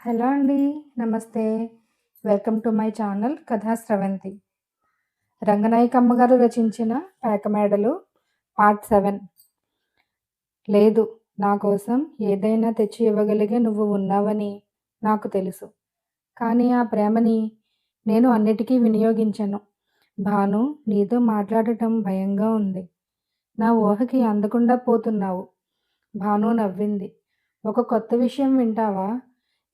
Hello అండి. నమస్తే. Welcome to my channel కథా స్రవంతి. రంగనాయకమ్మ గారు రచించిన 'పేకమేడలు' పార్ట్ సెవెన్ లేదు నా కోసం ఏదైనా తెచ్చి ఇవ్వగలిగే నువ్వు ఉన్నావని నాకు తెలుసు. కానీ ఆ ప్రేమని నేను అన్నిటికీ వినియోగించను. భాను నీతో మాట్లాడటం భయంగా ఉంది. నా ఊహకి అందకుండా పోతున్నావు. భాను నవ్వింది. ఒక కొత్త విషయం వింటావా?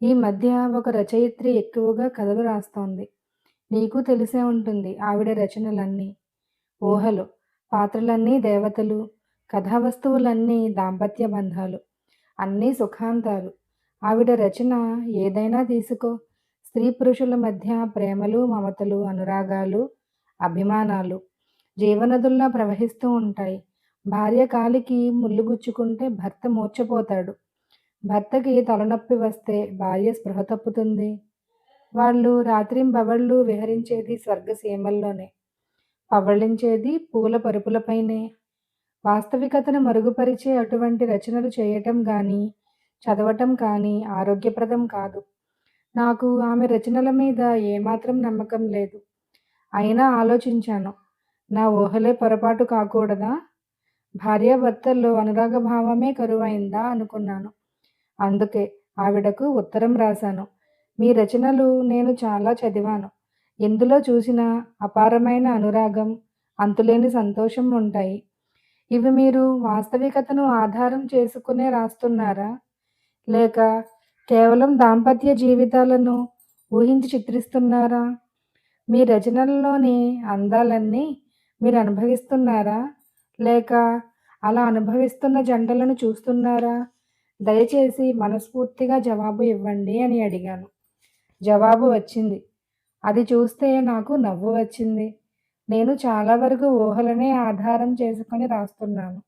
ఈ మధ్య ఒక రచయిత్రి ఎక్కువగా కథలు రాస్తోంది. నీకు తెలిసే ఉంటుంది ఆవిడ రచనలన్నీ. ఊహలు. పాత్రలన్నీ దేవతలు. కథావస్తువులన్నీ దాంపత్య బంధాలు. అన్నీ సుఖాంతాలు. ఆవిడ రచన ఏదైనా తీసుకో. స్త్రీ పురుషుల మధ్య ప్రేమలు, మమతలు, అనురాగాలు, అభిమానాలు జీవనదుల్లా ప్రవహిస్తూ ఉంటాయి. భార్య కాలికి ముళ్ళు గుచ్చుకుంటే భర్త మూర్చపోతాడు భర్తకి తలనొప్పి వస్తే భార్య స్పృహ తప్పుతుంది. వాళ్ళు రాత్రింబవళ్ళు విహరించేది స్వర్గసీమల్లోనే. పవళించేది పూల పరుపులపైనే. వాస్తవికతను మరుగుపరిచే అటువంటి రచనలు చేయటం కానీ చదవటం కానీ ఆరోగ్యప్రదం కాదు. నాకు ఆమె రచనల మీద ఏమాత్రం నమ్మకం లేదు. అయినా ఆలోచించాను. నా ఊహలే పొరపాటు కాకూడదా? భార్యాభర్తల్లో అనురాగభావమే కరువైందా అనుకున్నాను. అందుకే ఆవిడకు ఉత్తరం రాశాను. మీ రచనలు నేను చాలా చదివాను. ఎందులో చూసినా అపారమైన అనురాగం, అంతులేని సంతోషం ఉంటాయి. ఇవి మీరు వాస్తవికతను ఆధారం చేసుకునే రాస్తున్నారా? లేక కేవలం దాంపత్య జీవితాలను ఊహించి చిత్రిస్తున్నారా? మీ రచనల్లోని అందాలన్నీ మీరు అనుభవిస్తున్నారా? లేక అలా అనుభవిస్తున్న జంటలను చూస్తున్నారా? దయచేసి మనస్ఫూర్తిగా జవాబు ఇవ్వండి అని అడిగాను. జవాబు వచ్చింది. అది చూస్తే నాకు నవ్వు వచ్చింది. నేను చాలా వరకు ఊహలనే ఆధారం చేసుకొని రాస్తున్నాను.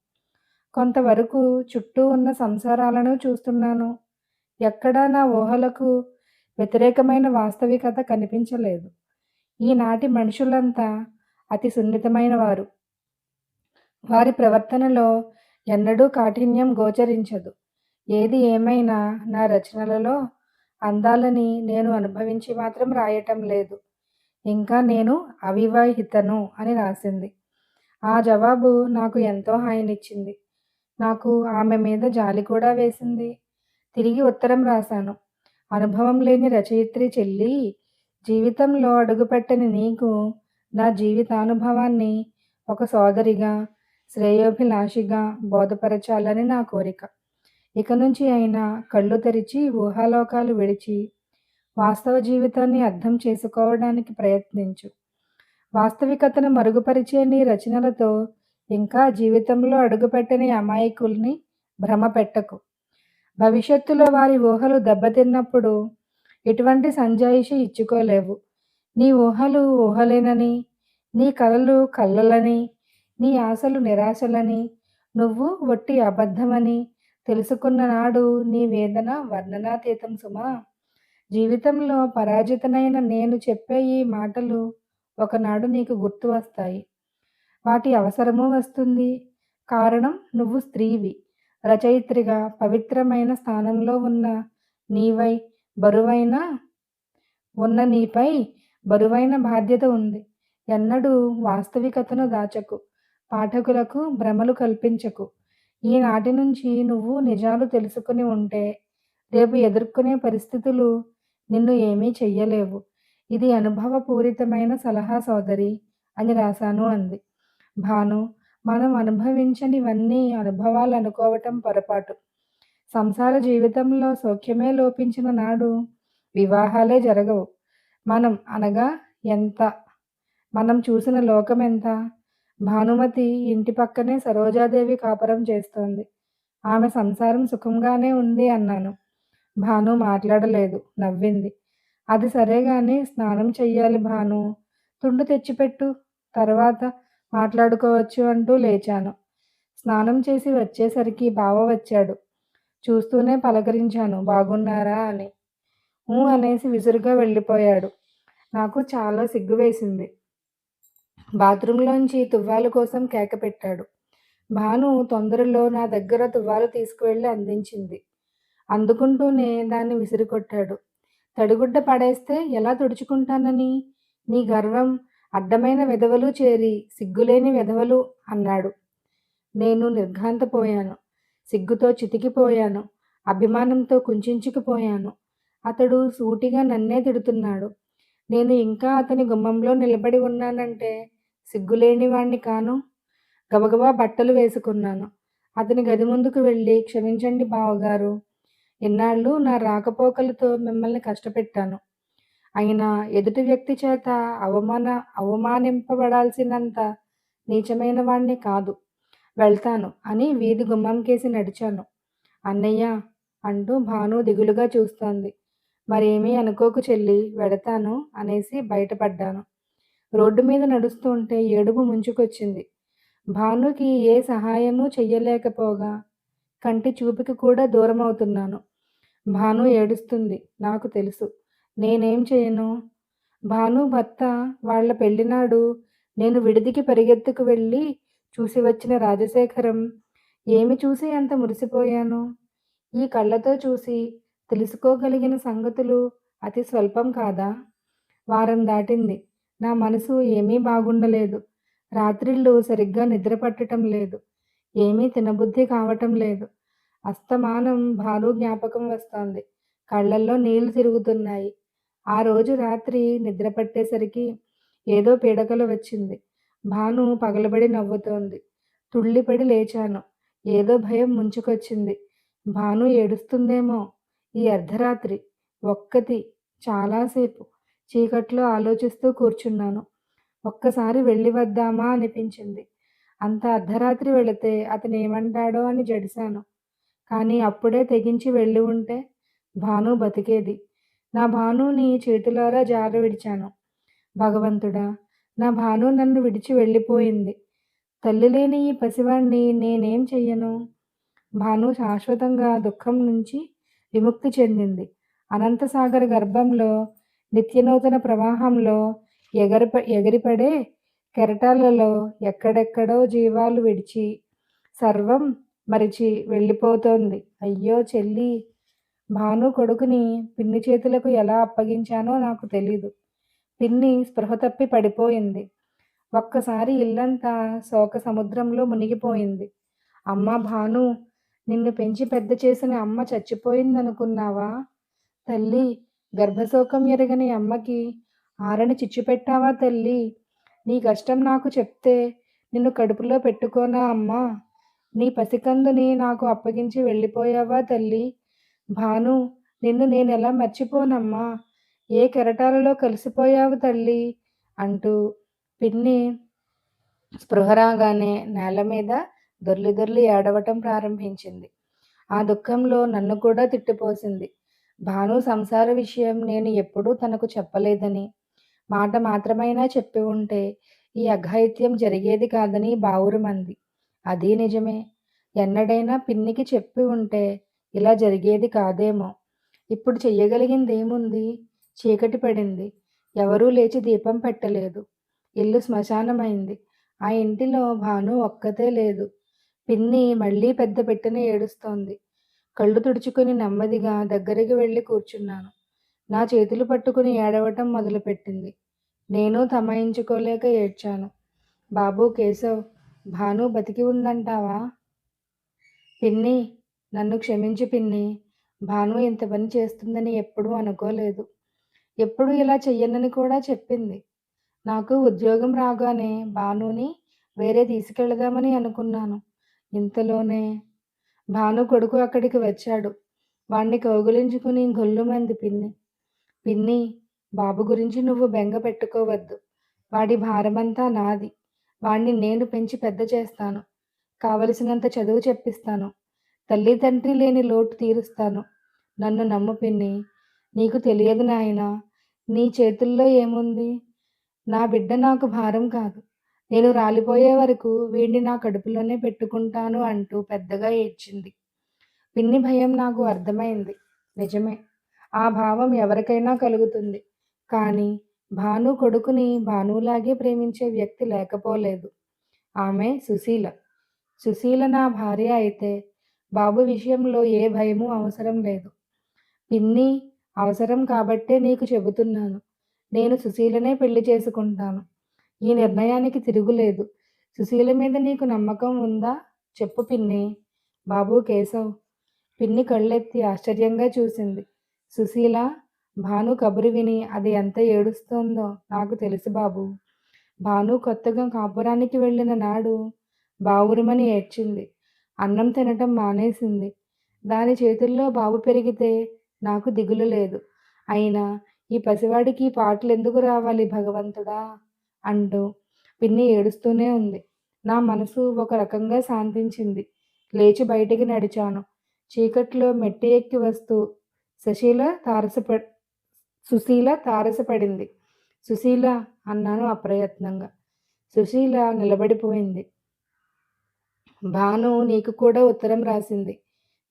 కొంతవరకు చుట్టూ ఉన్న సంసారాలను చూస్తున్నాను. ఎక్కడా నా ఊహలకు వ్యతిరేకమైన వాస్తవికత కనిపించలేదు. ఈనాటి మనుషులంతా అతి సున్నితమైనవారు. వారి ప్రవర్తనలో ఎన్నడూ కాఠిన్యం గోచరించదు. ఏది ఏమైనా నా రచనలలో అందాలని నేను అనుభవించి మాత్రం రాయటం లేదు. ఇంకా నేను అవివాహితను అని రాసింది. ఆ జవాబు నాకు ఎంతో హాయినిచ్చింది. నాకు ఆమె మీద జాలి కూడా వేసింది. తిరిగి ఉత్తరం రాశాను. అనుభవం లేని రచయిత్రి చెల్లి జీవితంలో అడుగుపెట్టని నీకు నా జీవితానుభవాన్ని ఒక సోదరిగా, శ్రేయోభిలాషిగా బోధపరచాలని నా కోరిక. ఇక నుంచి అయినా కళ్ళు తెరిచి ఊహాలోకాలు విడిచి వాస్తవ జీవితాన్ని అర్థం చేసుకోవడానికి ప్రయత్నించు. వాస్తవికతను మరుగుపరిచే నీ రచనలతో ఇంకా జీవితంలో అడుగుపెట్టని అమాయకుల్ని భ్రమపెట్టకు. భవిష్యత్తులో వారి ఊహలు దెబ్బతిన్నప్పుడు ఎటువంటి సంజాయిషి ఇచ్చుకోలేవు. నీ ఊహలు ఊహలేనని, నీ కలలు కళ్ళలని నీ ఆశలు నిరాశలని, నువ్వు వట్టి అబద్ధమని తెలుసుకున్న నాడు నీ వేదన వర్ణనాతీతం సుమా! జీవితంలో పరాజితనైన నేను చెప్పే ఈ మాటలు ఒకనాడు నీకు గుర్తు వస్తాయి. వాటి అవసరమూ వస్తుంది. కారణం నువ్వు స్త్రీవి. రచయిత్రిగా పవిత్రమైన స్థానంలో ఉన్న నీవై బరువైన ఉన్న నీపై బరువైన బాధ్యత ఉంది. ఎన్నడూ వాస్తవికతను దాచకు. పాఠకులకు భ్రమలు కల్పించకు. ఈనాటి నుంచి నువ్వు నిజాలు తెలుసుకుని ఉంటే రేపు ఎదుర్కొనే పరిస్థితులు నిన్ను ఏమీ చెయ్యలేవు. ఇది అనుభవపూరితమైన సలహా సోదరి అని రాశాను అంది. భాను మనం అనుభవించనివన్నీ అనుభవాలనుకోవటం పొరపాటు. సంసార జీవితంలో సౌఖ్యమే లోపించిన నాడు వివాహాలే జరగవు. మనం అనగా ఎంత? మనం చూసిన లోకం ఎంత భానుమతి ఇంటి పక్కనే సరోజాదేవి కాపురం చేస్తోంది. ఆమె సంసారం సుఖంగానే ఉంది అన్నాను. భాను మాట్లాడలేదు. నవ్వింది. అది సరే గాని స్నానం చెయ్యాలి భాను తుండు తెచ్చిపెట్టు. తర్వాత మాట్లాడుకోవచ్చు అంటూ లేచాను. స్నానం చేసి వచ్చేసరికి బావ వచ్చాడు. చూస్తూనే పలకరించాను బాగున్నారా అని. ఊ అనేసి విసురుగా వెళ్ళిపోయాడు. నాకు చాలా సిగ్గు వేసింది బాత్రూంలోంచి తువ్వాలు కోసం కేక పెట్టాడు. భాను తొందరలో నా దగ్గర తువ్వాలు తీసుకువెళ్ళి అందించింది. అందుకుంటూనే దాన్ని విసిరికొట్టాడు. తడిగుడ్డ పడేస్తే ఎలా తుడుచుకుంటానని? నీ గర్వం అడ్డమైన వెధవలు చేరి సిగ్గులేని వెధవలు అన్నాడు. నేను నిర్ఘాంతపోయాను. సిగ్గుతో చితికిపోయాను. అభిమానంతో కుంచుకుపోయాను అతడు సూటిగా నన్నే తిడుతున్నాడు. నేను ఇంకా అతని గుమ్మంలో నిలబడి ఉన్నానంటే సిగ్గులేని వాణ్ణి కాను. గబగబా బట్టలు వేసుకున్నాను. అతని గది ముందుకు వెళ్ళి క్షమించండి బావగారు. ఇన్నాళ్ళు నా రాకపోకలతో మిమ్మల్ని కష్టపెట్టాను. అయినా ఎదుటి వ్యక్తి చేత అవమాన అవమానింపబడాల్సినంత నీచమైన వాణ్ణి కాదు. వెళ్తాను అని వీధి గుమ్మం కేసి నడిచాను. అన్నయ్య అంటూ భాను దిగులుగా చూస్తోంది. మరేమీ అనుకోకు చెల్లి వెడతాను అనేసి బయటపడ్డాను. రోడ్డు మీద నడుస్తూ ఉంటే ఏడుపు ముంచుకొచ్చింది. భానుకి ఏ సహాయము చెయ్యలేకపోగా కంటి చూపుకి కూడా దూరం అవుతున్నాను భాను ఏడుస్తుంది. నాకు తెలుసు. నేనేం చేయను? భాను భర్త వాళ్ళ పెళ్ళినాడు నేను విడిదికి పరిగెత్తుకు వెళ్ళి చూసి వచ్చిన రాజశేఖరం ఏమి చూసి అంత మురిసిపోయాను? ఈ కళ్ళతో చూసి తెలుసుకోగలిగిన సంగతులు అతి స్వల్పం కాదా వారం దాటింది. నా మనసు ఏమీ బాగుండలేదు. రాత్రిళ్ళు సరిగ్గా నిద్ర పట్టడం లేదు. ఏమీ తినబుద్ధి కావటం లేదు. అస్తమానం భాను జ్ఞాపకం వస్తోంది. కళ్ళల్లో నీళ్ళు తిరుగుతున్నాయి. ఆ రోజు రాత్రి నిద్ర పట్టేసరికి ఏదో పీడకలు వచ్చింది. భాను పగలబడి నవ్వుతోంది. తుళ్ళిపడి లేచాను. ఏదో భయం ముంచుకొచ్చింది. భాను ఏడుస్తుందేమో. ఈ అర్ధరాత్రి ఒక్కతి చాలాసేపు చీకట్లో ఆలోచిస్తూ కూర్చున్నాను. ఒక్కసారి వెళ్ళి వద్దామా అనిపించింది. అంత అర్ధరాత్రి వెళితే అతను ఏమంటాడో అని జడిశాను. కానీ అప్పుడే తెగించి వెళ్ళి ఉంటే భాను బతికేది. నా భానుని చేతులారా జార విడిచాను. భగవంతుడా నా భాను నన్ను విడిచి వెళ్ళిపోయింది. తల్లి లేని ఈ పసివాణ్ణి నేనేం చెయ్యను? భాను శాశ్వతంగా దుఃఖం నుంచి విముక్తి చెందింది. అనంతసాగర గర్భంలో నిత్యనూతన ప్రవాహంలో ఎగరిప ఎగిరిపడే కెరటాలలో ఎక్కడెక్కడో జీవాలు విడిచి సర్వం మరిచి వెళ్ళిపోతోంది. అయ్యో చెల్లి భాను కొడుకుని పిన్ని చేతులకు ఎలా అప్పగించానో నాకు తెలీదు. పిన్ని స్పృహ తప్పి పడిపోయింది. ఒక్కసారి ఇల్లంతా శోక సముద్రంలో మునిగిపోయింది. అమ్మ భాను నిన్ను పెంచి పెద్ద చేసిన అమ్మ చచ్చిపోయిందనుకున్నావా? తల్లి గర్భశోకం ఎరగని అమ్మకి ఆరని చిచ్చు పెట్టావా తల్లి? నీ కష్టం నాకు చెప్తే నిన్ను కడుపులో పెట్టుకోనా అమ్మా? నీ పసికందుని నాకు అప్పగించి వెళ్ళిపోయావా తల్లి? భాను నిన్ను నేను ఎలా మర్చిపోనమ్మా? ఏ కెరటాలలో కలిసిపోయావు తల్లి? అంటూ పిన్ని స్పృహరాగానే నేల మీద దొర్లి దొర్లి ఏడవటం ప్రారంభించింది. ఆ దుఃఖంలో నన్ను కూడా తిట్టిపోసింది. భాను సంసార విషయం నేను ఎప్పుడూ తనకు చెప్పలేదని. మాట మాత్రమైనా చెప్పి ఉంటే ఈ అఘాయిత్యం జరిగేది కాదని బావురుమంది అది నిజమే. ఎన్నడైనా పిన్నికి చెప్పి ఉంటే ఇలా జరిగేది కాదేమో. ఇప్పుడు చెయ్యగలిగింది ఏముంది చీకటి పడింది. ఎవరూ లేచి దీపం పెట్టలేదు. ఇల్లు శ్మశానమైంది. ఆ ఇంటిలో భాను ఒక్కతే లేదు. పిన్ని మళ్ళీ పెద్ద పెట్టిన ఏడుస్తోంది. కళ్ళు తుడుచుకుని నెమ్మదిగా దగ్గరికి వెళ్ళి కూర్చున్నాను. నా చేతులు పట్టుకుని ఏడవటం మొదలుపెట్టింది. నేను తమాయించుకోలేక ఏడ్చాను. బాబు కేశవ్ భాను బతికి ఉందంటావా? పిన్ని నన్ను క్షమించి పిన్ని. భాను ఇంత పని చేస్తుందని ఎప్పుడూ అనుకోలేదు. ఎప్పుడు ఇలా చెయ్యనని కూడా చెప్పింది. నాకు ఉద్యోగం రాగానే భానుని వేరే తీసుకెళదామని అనుకున్నాను. ఇంతలోనే భాను కొడుకు అక్కడికి వచ్చాడు. వాణ్ణి కౌగులించుకుని గొల్లుమంది పిన్ని. పిన్ని బాబు గురించి నువ్వు బెంగ పెట్టుకోవద్దు. వాడి భారమంతా నాది. వాణ్ణి నేను పెంచి పెద్ద చేస్తాను. కావలసినంత చదువు చెప్పిస్తాను. తల్లి తండ్రి లేని లోటు తీరుస్తాను. నన్ను నమ్ము పిన్ని. నీకు తెలియదు నాయనా. నీ చేతుల్లో ఏముంది? నా బిడ్డ నాకు భారం కాదు. నేను రాలిపోయే వరకు వీడిని నా కడుపులోనే పెట్టుకుంటాను అంటూ పెద్దగా ఏడ్చింది. పిన్ని భయం నాకు అర్థమైంది. నిజమే ఆ భావం ఎవరికైనా కలుగుతుంది. కానీ భాను కొడుకుని భానులాగే ప్రేమించే వ్యక్తి లేకపోలేదు. ఆమె సుశీల. సుశీల నా భార్య అయితే బాబు విషయంలో ఏ భయమూ అవసరం లేదు. పిన్ని అవసరం కాబట్టే నీకు చెబుతున్నాను. నేను సుశీలనే పెళ్ళి చేసుకుంటాను. ఈ నిర్ణయానికి తిరుగులేదు. సుశీల మీద నీకు నమ్మకం ఉందా? చెప్పు పిన్ని. బాబు కేశవ్. పిన్ని కళ్ళెత్తి ఆశ్చర్యంగా చూసింది. సుశీల భాను కబురు విని అది ఎంత ఏడుస్తోందో నాకు తెలుసు బాబు. భాను కొత్తగా కాపురానికి వెళ్ళిన నాడు బావురుమని ఏడ్చింది. అన్నం తినటం మానేసింది. దాని చేతుల్లో బాబు పెరిగితే నాకు దిగులు లేదు. అయినా ఈ పసివాడికి పాటలు ఎందుకు రావాలి భగవంతుడా? అంటూ పిన్ని ఏడుస్తూనే ఉంది. నా మనసు ఒక రకంగా శాంతించింది. లేచి బయటికి నడిచాను. చీకట్లో మెట్టి ఎక్కి వస్తూ సుశీల తారసప సుశీల తారసపడింది. సుశీల అన్నాను అప్రయత్నంగా. సుశీల నిలబడిపోయింది. భాను నీకు కూడా ఉత్తరం రాసింది.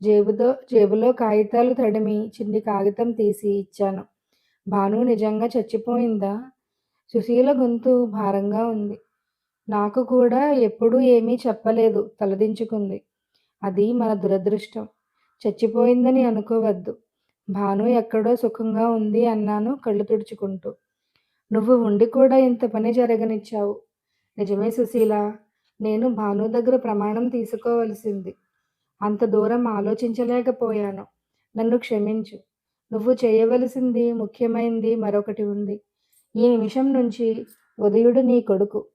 జేబుతో జేబులో కాగితాలు తడిమి చిన్ని కాగితం తీసి ఇచ్చాను. భాను నిజంగా చచ్చిపోయిందా? సుశీల గొంతు భారంగా ఉంది. నాకు కూడా ఎప్పుడూ ఏమీ చెప్పలేదు. తలదించుకుంది. అది మన దురదృష్టం. చచ్చిపోయిందని అనుకోవద్దు. భాను ఎక్కడో సుఖంగా ఉంది అన్నాను కళ్ళు తుడుచుకుంటూ. నువ్వు ఉండి కూడా ఇంత పని జరగనిచ్చావు. నిజమే సుశీల. నేను భాను దగ్గర ప్రమాణం తీసుకోవలసింది. అంత దూరం ఆలోచించలేకపోయాను. నన్ను క్షమించు. నువ్వు చేయవలసింది ముఖ్యమైంది మరొకటి ఉంది. ఈ నిమిషం నుంచి ఉదయుడు నీ కొడుకు.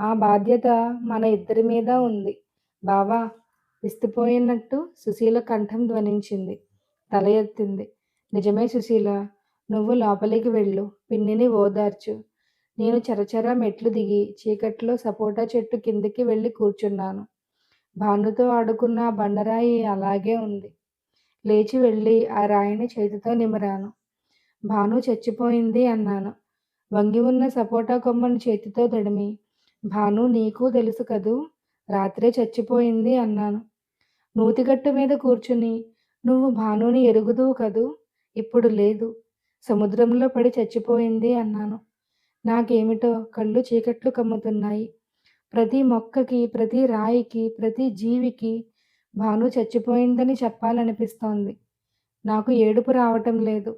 ఆ బాధ్యత మన ఇద్దరి మీద ఉంది. బావా విస్తుపోయినట్టు సుశీల కంఠం ధ్వనించింది. తల ఎత్తింది. నిజమే సుశీల నువ్వు లోపలికి వెళ్ళు. పిన్నిని ఓదార్చు. నేను చరచర మెట్లు దిగి చీకట్లో సపోటా చెట్టు కిందికి వెళ్ళి కూర్చున్నాను. భానుతో ఆడుకున్న బండరాయి అలాగే ఉంది. లేచి వెళ్ళి ఆ రాయిని చేతితో నిమరాను. భాను చచ్చిపోయింది అన్నాను. వంగి ఉన్న సపోటా కొమ్మను చేతితో తడిమి భాను నీకు తెలుసు కదూ రాత్రే చచ్చిపోయింది అన్నాను. నూతిగట్టు మీద కూర్చుని నువ్వు భానుని ఎరుగుదువు కదూ ఇప్పుడు లేదు సముద్రంలో పడి చచ్చిపోయింది అన్నాను. నాకేమిటో కళ్ళు చీకట్లు కమ్ముతున్నాయి. ప్రతి మొక్కకి ప్రతి రాయికి ప్రతి జీవికి భాను చచ్చిపోయిందని చెప్పాలనిపిస్తోంది. నాకు ఏడుపు రావటం లేదు.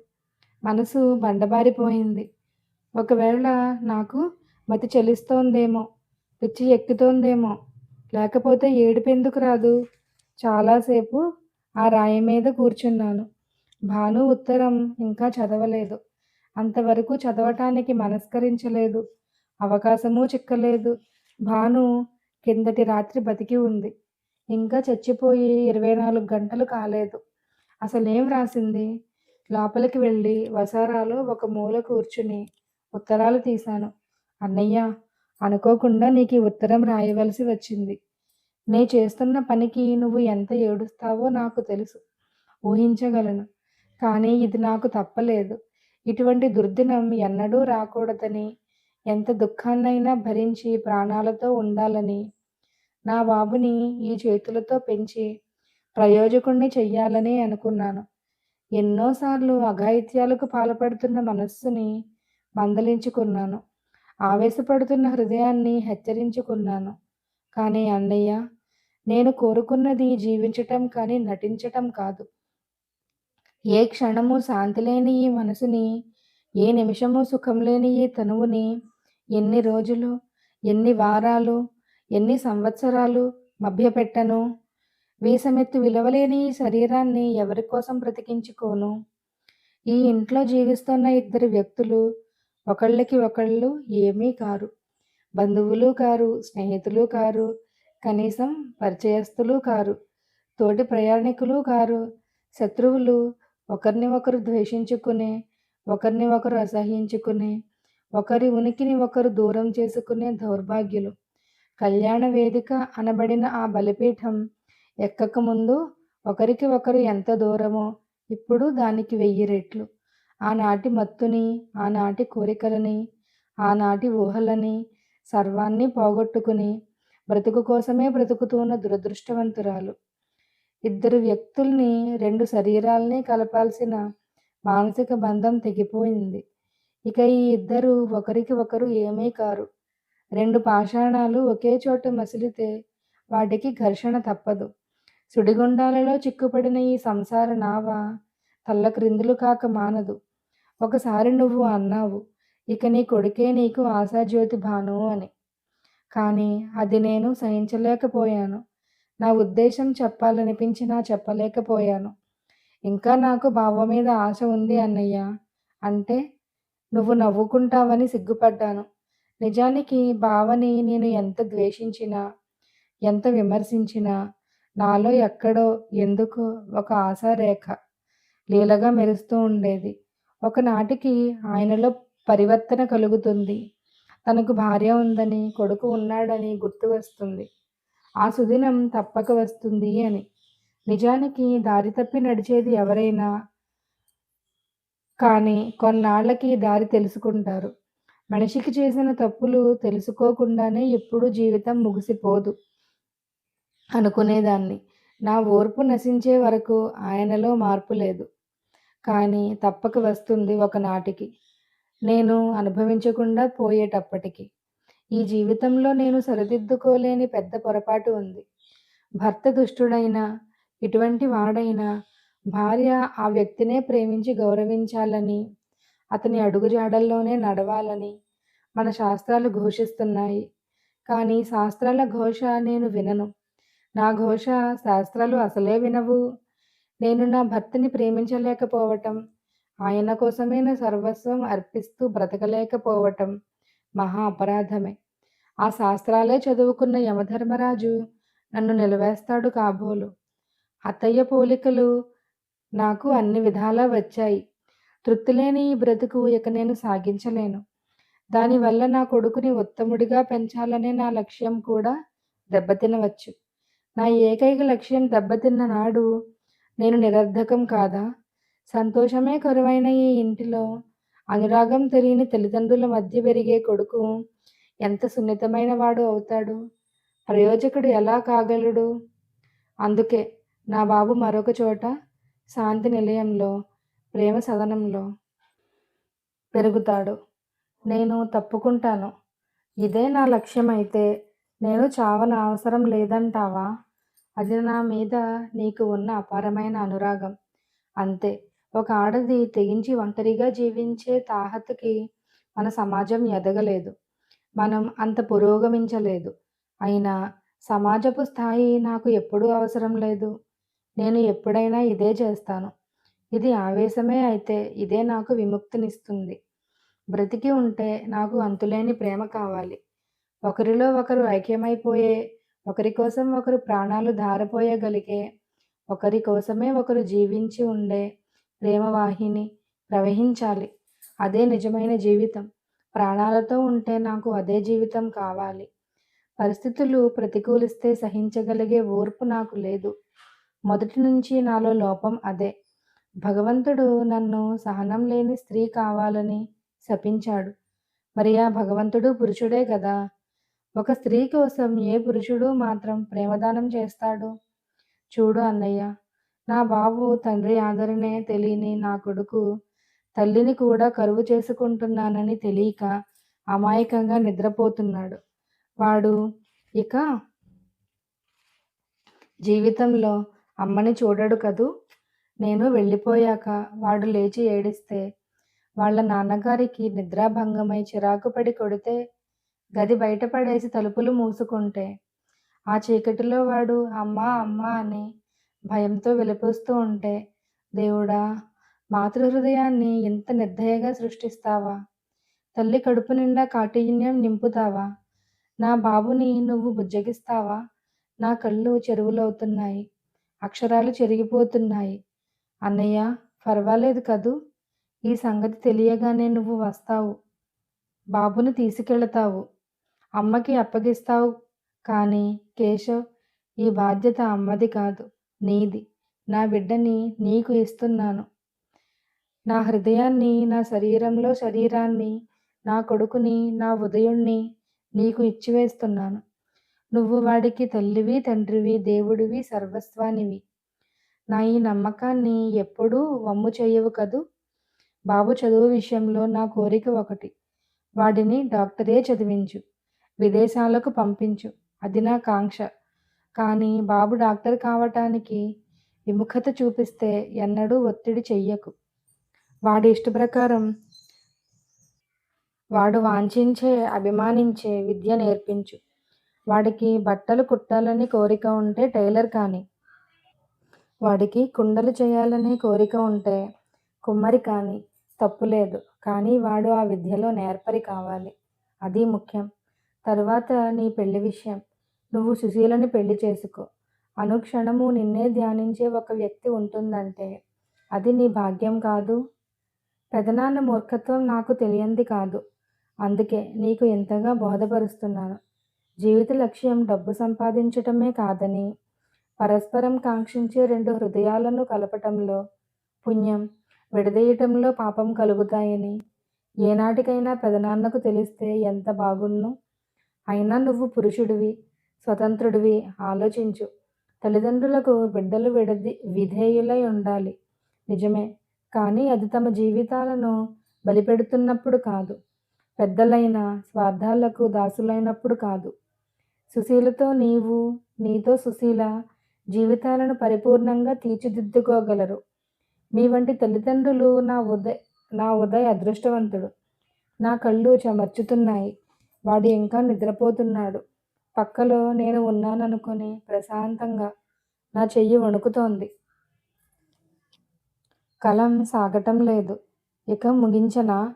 మనసు బండబారిపోయింది. ఒకవేళ నాకు మతి చెలిస్తోందేమో పిచ్చి ఎక్కుతోందేమో లేకపోతే ఏడుపెందుకు రాదు? చాలాసేపు ఆ రాయి మీద కూర్చున్నాను. భాను ఉత్తరం ఇంకా చదవలేదు. అంతవరకు చదవటానికి మనస్కరించలేదు. అవకాశమూ చిక్కలేదు. భాను కిందటి రాత్రి బతికి ఉంది. ఇంకా చచ్చిపోయి ఇరవై నాలుగు గంటలు కాలేదు. అసలేం రాసింది లోపలికి వెళ్ళి వసారాలో ఒక మూల కూర్చుని ఉత్తరాలు తీశాను. అన్నయ్య అనుకోకుండా నీకు ఉత్తరం రాయవలసి వచ్చింది. నే చేస్తున్న పనికి నువ్వు ఎంత ఏడుస్తావో నాకు తెలుసు. ఊహించగలను. కానీ ఇది నాకు తప్పలేదు. ఇటువంటి దుర్దినం ఎన్నడూ రాకూడదని ఎంత దుఃఖాన్నైనా భరించి ప్రాణాలతో ఉండాలని నా బాబుని ఈ చేతులతో పెంచి ప్రయోజకుణ్ణి చెయ్యాలని అనుకున్నాను. ఎన్నోసార్లు అఘాయిత్యాలకు పాల్పడుతున్న మనస్సుని మందలించుకున్నాను. ఆవేశపడుతున్న హృదయాన్ని హెచ్చరించుకున్నాను. కానీ అన్నయ్య నేను కోరుకున్నది జీవించటం కానీ నటించటం కాదు. ఏ క్షణము శాంతి లేని ఈ మనసుని ఏ నిమిషము సుఖం లేని ఈ తనువుని ఎన్ని రోజులు ఎన్ని వారాలు ఎన్ని సంవత్సరాలు మభ్యపెట్టను? వీసమెత్తు విలువలేని ఈ శరీరాన్ని ఎవరి కోసం బ్రతికించుకోను? ఈ ఇంట్లో జీవిస్తున్న ఇద్దరు వ్యక్తులు ఒకళ్ళకి ఒకళ్ళు ఏమీ కారు. బంధువులు కారు స్నేహితులు కారు కనీసం పరిచయస్తులు కారు తోటి ప్రయాణికులు కారు శత్రువులు ఒకరిని ఒకరు ద్వేషించుకునే ఒకరిని ఒకరు అసహించుకునే ఒకరి ఉనికిని ఒకరు దూరం చేసుకునే దౌర్భాగ్యులు. కళ్యాణ వేదిక అనబడిన ఆ బలిపీఠం ఎక్కక ముందు ఒకరికి ఒకరు ఎంత దూరమో ఇప్పుడు దానికి వెయ్యి రెట్లు. ఆనాటి మత్తుని ఆనాటి కోరికలని ఆనాటి ఊహలని సర్వాన్ని పోగొట్టుకుని బ్రతుకు కోసమే బ్రతుకుతున్న దురదృష్టవంతురాలు. ఇద్దరు వ్యక్తుల్ని రెండు శరీరాల్ని కలపాల్సిన మానసిక బంధం తెగిపోయింది. ఇక ఈ ఇద్దరు ఒకరికి ఒకరు ఏమీ కారు. రెండు పాషాణాలు ఒకే చోట మసిలితే వాటికి ఘర్షణ తప్పదు. సుడిగుండాలలో చిక్కుపడిన ఈ సంసార నావ తల్ల క్రిందులు కాక మానదు. ఒకసారి నువ్వు అన్నావు ఇక నీ కొడుకే నీకు ఆశాజ్యోతి భాను అని. కానీ అది నేను సహించలేకపోయాను. నా ఉద్దేశం చెప్పాలనిపించినా చెప్పలేకపోయాను. ఇంకా నాకు బావ మీద ఆశ ఉంది అన్నయ్య. అంటే నువ్వు నవ్వుకుంటావని సిగ్గుపడ్డాను. నిజానికి బావని నేను ఎంత ద్వేషించినా ఎంత విమర్శించినా నాలో ఎక్కడో ఎందుకో ఒక ఆశారేఖ లీలగా మెరుస్తూ ఉండేది. ఒకనాటికి ఆయనలో పరివర్తన కలుగుతుంది. తనకు భార్య ఉందని కొడుకు ఉన్నాడని గుర్తు వస్తుంది. ఆ సుదినం తప్పక వస్తుంది అని. నిజానికి దారి తప్పి నడిచేది ఎవరైనా కానీ కొన్నాళ్ళకి దారి తెలుసుకుంటారు. మనిషికి చేసిన తప్పులు తెలుసుకోకుండానే ఎప్పుడు జీవితం ముగిసిపోదు అనుకునేదాన్ని. నా ఓర్పు నశించే వరకు ఆయనలో మార్పు లేదు. కానీ తప్పక వస్తుంది ఒకనాటికి నేను అనుభవించకుండా పోయేటప్పటికి. ఈ జీవితంలో నేను సరిదిద్దుకోలేని పెద్ద పొరపాటు ఉంది. భర్త దుష్టుడైనా ఇటువంటి వాడైనా భార్య ఆ వ్యక్తినే ప్రేమించి గౌరవించాలని అతని అడుగుజాడల్లోనే నడవాలని మన శాస్త్రాలు ఘోషిస్తున్నాయి. కానీ శాస్త్రాల ఘోష నేను వినను. నా ఘోష శాస్త్రాలు అసలే వినవు. నేను నా భర్తని ప్రేమించలేకపోవటం ఆయన కోసమే నా సర్వస్వం అర్పిస్తూ బ్రతకలేకపోవటం మహా అపరాధమే. ఆ శాస్త్రాలే చదువుకున్న యమధర్మరాజు నన్ను నిలవేస్తాడు కాబోలు. అత్తయ్య పోలికలు నాకు అన్ని విధాలా వచ్చాయి. తృప్తి లేని ఈ బ్రతుకు ఇక నేను సాగించలేను. దానివల్ల నా కొడుకుని ఉత్తముడిగా పెంచాలనే నా లక్ష్యం కూడా దెబ్బతినవచ్చు. నా ఏకైక లక్ష్యం దెబ్బతిన్న నాడు నేను నిరర్ధకం కాదా? సంతోషమే కరువైన ఈ ఇంటిలో అనురాగం తెలియని తల్లిదండ్రుల మధ్య పెరిగే కొడుకు ఎంత సున్నితమైన వాడు అవుతాడు? ప్రయోజకుడు ఎలా కాగలడు? అందుకే నా బాబు మరొక చోట శాంతి నిలయంలో ప్రేమ సదనంలో పెరుగుతాడు. నేను తప్పుకుంటాను. ఇదే నా లక్ష్యం అయితే నేను చావన అవసరం లేదంటావా? అది నా మీద నీకు ఉన్న అపారమైన అనురాగం. అంతే. ఒక ఆడది తెగించి ఒంటరిగా జీవించే తాహతకి మన సమాజం ఎదగలేదు. మనం అంత పురోగమించలేదు. అయినా సమాజపు స్థాయి నాకు ఎప్పుడూ అవసరం లేదు. నేను ఎప్పుడైనా ఇదే చేస్తాను. ఇది ఆవేశమే అయితే ఇదే నాకు విముక్తినిస్తుంది. బ్రతికి ఉంటే నాకు అంతులేని ప్రేమ కావాలి. ఒకరిలో ఒకరు ఐక్యమైపోయే ఒకరి కోసం ఒకరు ప్రాణాలు ధారపోయగలిగే ఒకరి కోసమే ఒకరు జీవించి ఉండే ప్రేమవాహిని ప్రవహించాలి. అదే నిజమైన జీవితం. ప్రాణాలతో ఉంటే నాకు అదే జీవితం కావాలి. పరిస్థితులు ప్రతికూలిస్తే సహించగలిగే ఓర్పు నాకు లేదు. మొదటి నుంచి నాలో లోపం అదే. భగవంతుడు నన్ను సహనం లేని స్త్రీ కావాలని శపించాడు. మరి ఆ భగవంతుడు పురుషుడే కదా? ఒక స్త్రీ కోసం ఏ పురుషుడు మాత్రం ప్రేమదానం చేస్తాడు? చూడు అన్నయ్య నా బాబు తండ్రి ఆదరణే తెలియని నా కొడుకు తల్లిని కూడా కరువు చేసుకుంటున్నానని తెలియక అమాయకంగా నిద్రపోతున్నాడు. వాడు ఇక జీవితంలో అమ్మని చూడడు కదూ? నేను వెళ్ళిపోయాక వాడు లేచి ఏడిస్తే వాళ్ళ నాన్నగారికి నిద్రాభంగమై చిరాకు పడి కొడితే గది బయటపడేసి తలుపులు మూసుకుంటే ఆ చీకటిలో వాడు అమ్మా అమ్మా అని భయంతో వెలిపిస్తూ ఉంటే దేవుడా మాతృహృదయాన్ని ఇంత నిర్దయగా సృష్టిస్తావా? తల్లి కడుపు నిండా కాఠిన్యం నింపుతావా? నా బాబుని నువ్వు బుజ్జగిస్తావా? నా కళ్ళు చెరువులవుతున్నాయి అక్షరాలు చెరిగిపోతున్నాయి. అన్నయ్య పర్వాలేదు కదూ ఈ సంగతి తెలియగానే నువ్వు వస్తావు. బాబుని తీసుకెళతావు. అమ్మకి అప్పగిస్తావు కానీ కేశవ్ ఈ బాధ్యత అమ్మది కాదు నీది. నా బిడ్డని నీకు ఇస్తున్నాను. నా హృదయాన్ని నా శరీరంలో శరీరాన్ని నా కొడుకుని నా ఉదయుణ్ణి నీకు ఇచ్చివేస్తున్నాను. నువ్వు వాడికి తల్లివి తండ్రివి దేవుడివి సర్వస్వానివి. నా ఈ నమ్మకాన్ని ఎప్పుడూ వమ్ము చేయవు కదూ? బాబు చదువు విషయంలో నా కోరిక ఒకటి. వాడిని డాక్టరే చదివించు. విదేశాలకు పంపించు. అది నా కాంక్ష. కానీ బాబు డాక్టర్ కావటానికి విముఖత చూపిస్తే ఎన్నడూ ఒత్తిడి చెయ్యకు. వాడి ఇష్ట ప్రకారం వాడు వాంఛించే అభిమానించే విద్య నేర్పించు. వాడికి బట్టలు కుట్టాలని కోరిక ఉంటే టైలర్ కాని వాడికి కుండలు చేయాలనే కోరిక ఉంటే కుమ్మరి కాని తప్పులేదు కానీ వాడు ఆ విద్యలో నేర్పరి కావాలి. అది ముఖ్యం. తరువాత నీ పెళ్ళి విషయం. నువ్వు సుశీలని పెళ్ళి చేసుకో. అనుక్షణము నిన్నే ధ్యానించే ఒక వ్యక్తి ఉంటుందంటే అది నీ భాగ్యం కాదు. పెదనాన్న మూర్ఖత్వం నాకు తెలియంది కాదు. అందుకే నీకు ఎంతగా బోధపరుస్తున్నాను. జీవిత లక్ష్యం డబ్బు సంపాదించటమే కాదని పరస్పరం కాంక్షించే రెండు హృదయాలను కలపటంలో పుణ్యం విడదీయటంలో పాపం కలుగుతాయని ఏనాటికైనా పెదనాన్నకు తెలిస్తే ఎంత బాగున్ను? అయినా నువ్వు పురుషుడివి స్వతంత్రుడివి ఆలోచించు. తల్లిదండ్రులకు బిడ్డలు విడది విధేయులై ఉండాలి. నిజమే కానీ అది తమ జీవితాలను బలిపెడుతున్నప్పుడు కాదు. పెద్దలైన స్వార్థాలకు దాసులైనప్పుడు కాదు. సుశీలతో నీవు నీతో సుశీల జీవితాలను పరిపూర్ణంగా తీర్చిదిద్దుకోగలరు. మీ వంటి తల్లిదండ్రులు నా ఉదయ్ నా ఉదయ్ అదృష్టవంతుడు. నా కళ్ళు చెమర్చుతున్నాయి. వాడు ఇంకా నిద్రపోతున్నాడు. పక్కలో నేను ఉన్నాననుకొని ప్రశాంతంగా నా చెయ్యి వణుకుతోంది. కలం సాగటం లేదు. ఇక ముగించనా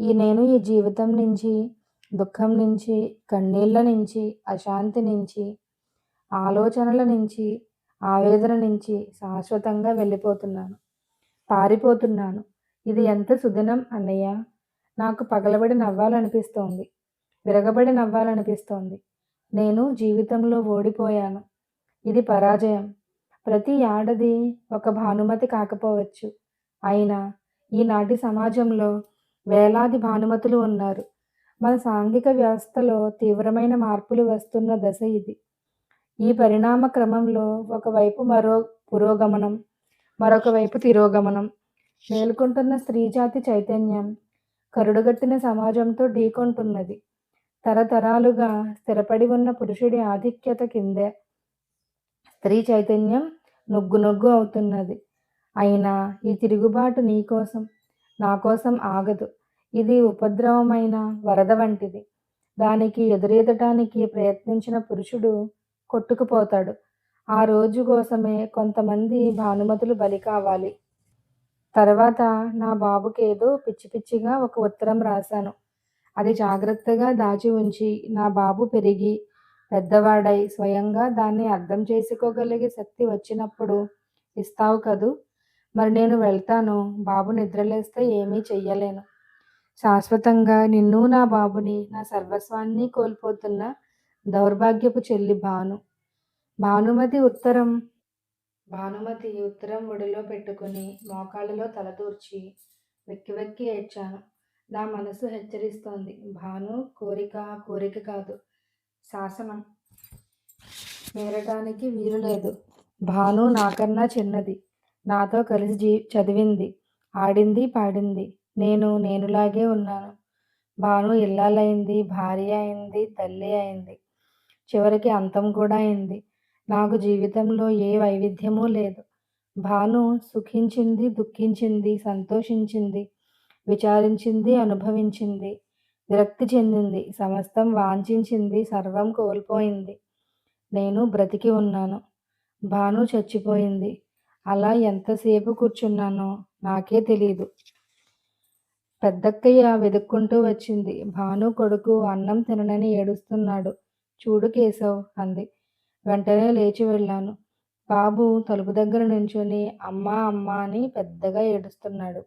ఈ నేను ఈ జీవితం నుంచి దుఃఖం నుంచి కన్నీళ్ళ నుంచి అశాంతి నుంచి ఆలోచనల నుంచి ఆవేదన నుంచి శాశ్వతంగా వెళ్ళిపోతున్నాను. పారిపోతున్నాను. ఇది ఎంత సుదినం అన్నయ్య? నాకు పగలబడి నవ్వాలనిపిస్తోంది. విరగబడి నవ్వాలనిపిస్తోంది. నేను జీవితంలో ఓడిపోయాను. ఇది పరాజయం. ప్రతి ఆడది ఒక భానుమతి కాకపోవచ్చు. అయినా ఈనాటి సమాజంలో వేలాది భానుమతులు ఉన్నారు. మన సాంఘిక వ్యవస్థలో తీవ్రమైన మార్పులు వస్తున్న దశ ఇది. ఈ పరిణామ క్రమంలో ఒకవైపు మరో పురోగమనం మరొక వైపు తిరోగమనం. మేల్కొంటున్న స్త్రీజాతి చైతన్యం కరుడుగట్టిన సమాజంతో ఢీకొంటున్నది. తరతరాలుగా స్థిరపడి ఉన్న పురుషుడి ఆధిక్యత కిందే స్త్రీ చైతన్యం నొగ్గు నొగ్గు అవుతున్నది. అయినా ఈ తిరుగుబాటు నీ కోసం నా కోసం ఆగదు. ఇది ఉపద్రవమైన వరద వంటిది. దానికి ఎదురెదటానికి ప్రయత్నించిన పురుషుడు కొట్టుకుపోతాడు. ఆ రోజు కోసమే కొంతమంది భానుమతులు బలి కావాలి. తర్వాత నా బాబుకేదో పిచ్చి పిచ్చిగా ఒక ఉత్తరం రాశాను. అది జాగ్రత్తగా దాచి ఉంచి నా బాబు పెరిగి పెద్దవాడై స్వయంగా దాన్ని అర్థం చేసుకోగలిగే శక్తి వచ్చినప్పుడు ఇస్తావు కదూ? మరి నేను వెళ్తాను. బాబు నిద్రలేస్తే ఏమీ చెయ్యలేను. శాశ్వతంగా నిన్ను నా బాబుని నా సర్వస్వాన్ని కోల్పోతున్న దౌర్భాగ్యపు చెల్లి భాను. భానుమతి ఉత్తరం భానుమతి ఉత్తరం ఒడిలో పెట్టుకుని మోకాళ్ళలో తలదూర్చి వెక్కి వెక్కి ఏడ్చాను. నా మనసు హెచ్చరిస్తోంది. భాను కోరిక కోరిక కాదు. శాసనం. మేరడానికి వీలు లేదు. భాను నాకన్నా చిన్నది. నాతో కలిసి జీ చదివింది. ఆడింది పాడింది. నేను నేనులాగే ఉన్నాను. భాను ఇల్లాలైంది భార్య అయింది తల్లి అయింది. చివరికి అంతం కూడా అయింది. నాకు జీవితంలో ఏ వైవిధ్యమూ లేదు. భాను సుఖించింది దుఃఖించింది సంతోషించింది. విచారించింది అనుభవించింది విరక్తి చెందింది సమస్తం వాంఛించింది సర్వం కోల్పోయింది. నేను బ్రతికి ఉన్నాను. భాను చచ్చిపోయింది. అలా ఎంతసేపు కూర్చున్నానో నాకే తెలీదు. పెద్దక్కయ్య వెతుక్కుంటూ వచ్చింది. భాను కొడుకు అన్నం తిననని ఏడుస్తున్నాడు. చూడు కేశవ్ అంది. వెంటనే లేచి వెళ్ళాను. బాబు తలుపు దగ్గర నుంచుని అమ్మా అమ్మా అని పెద్దగా ఏడుస్తున్నాడు.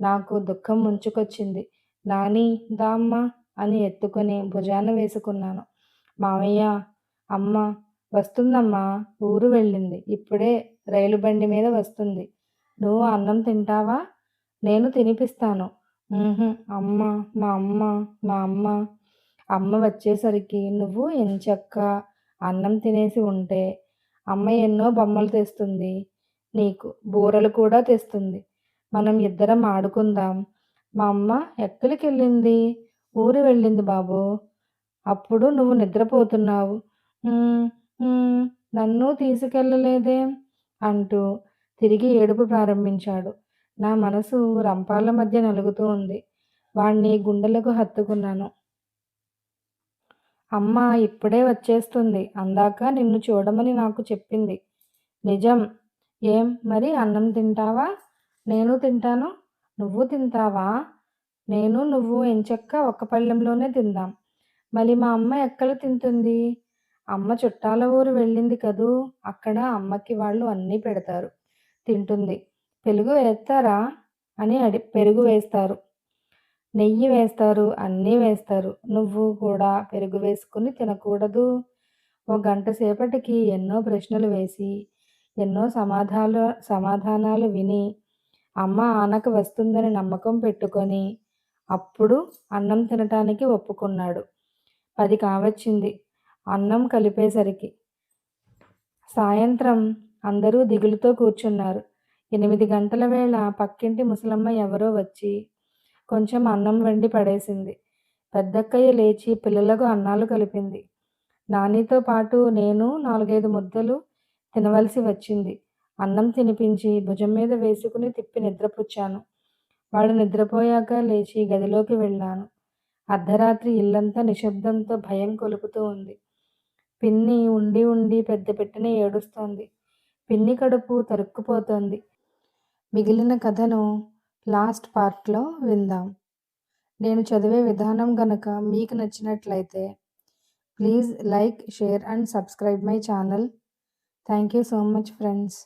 నాకు దుఃఖం ముంచుకొచ్చింది. నాని దామ్మ అని ఎత్తుకొని భుజాన వేసుకున్నాను. మావయ్య అమ్మ వస్తుందమ్మా ఊరు వెళ్ళింది. ఇప్పుడే రైలు బండి మీద వస్తుంది. నువ్వు అన్నం తింటావా? నేను తినిపిస్తాను. అమ్మ మా అమ్మ మా అమ్మ. అమ్మ వచ్చేసరికి నువ్వు ఎంచక్క అన్నం తినేసి ఉంటే అమ్మ ఎన్నో బొమ్మలు తెస్తుంది. నీకు బూరలు కూడా తెస్తుంది. మనం ఇద్దరం ఆడుకుందాం మా అమ్మ ఎక్కడికి వెళ్ళింది ఊరు వెళ్ళింది బాబు అప్పుడు నువ్వు నిద్రపోతున్నావు నన్ను తీసుకెళ్ళలేదే" అంటూ తిరిగి ఏడుపు ప్రారంభించాడు. నా మనసు రంపాల మధ్య నలుగుతూ ఉంది. వాణ్ణి గుండెలకు హత్తుకున్నాను. అమ్మ ఇప్పుడే వచ్చేస్తుంది. అందాక నిన్ను చూడమని నాకు చెప్పింది. నిజం. ఏం మరి అన్నం తింటావా? నేనూ తింటాను. నువ్వూ తింటావా? నేను నువ్వు ఎంచక్కా ఒక్క పళ్ళెంలోనే తిందాం. మరి మా అమ్మ ఎక్కడ తింటుంది? అమ్మ చుట్టాల ఊరు వెళ్ళింది కదూ! అక్కడ అమ్మకి వాళ్ళు అన్నీ పెడతారు. తింటుంది. పెరుగు వేస్తారా? అని అడి పెరుగు వేస్తారు. నెయ్యి వేస్తారు. అన్నీ వేస్తారు. నువ్వు కూడా పెరుగు వేసుకుని తినకూడదూ? ఓ గంట సేపటికి ఎన్నో ప్రశ్నలు వేసి, ఎన్నో సమాధాలు సమాధానాలు విని, అమ్మ ఆనక వస్తుందని నమ్మకం పెట్టుకొని, అప్పుడు అన్నం తినటానికి ఒప్పుకున్నాడు. పది కావచ్చింది అన్నం కలిపేసరికి. సాయంత్రం అందరూ దిగులుతో కూర్చున్నారు. ఎనిమిది గంటల వేళ పక్కింటి ముసలమ్మ ఎవరో వచ్చి కొంచెం అన్నం వండి పడేసింది. పెద్దక్కయ్య లేచి పిల్లలకు అన్నాలు కలిపింది. నానితో పాటు నేను నాలుగైదు ముద్దలు తినవలసి వచ్చింది. అన్నం తినిపించి భుజం మీద వేసుకుని తిప్పి నిద్రపుచ్చాను. వాడు నిద్రపోయాక లేచి గదిలోకి వెళ్ళాను. అర్ధరాత్రి ఇల్లంతా నిశ్శబ్దంతో భయం కొలుపుతూ ఉంది. పిన్ని ఉండి ఉండి పెద్ద పెట్టెన ఏడుస్తోంది. పిన్ని కడుపు తరుక్కుపోతోంది. మిగిలిన కథను లాస్ట్ పార్ట్లో విందాం. నేను చదివే విధానం గనక మీకు నచ్చినట్లయితే please like, share and subscribe my channel. Thank you so much friends.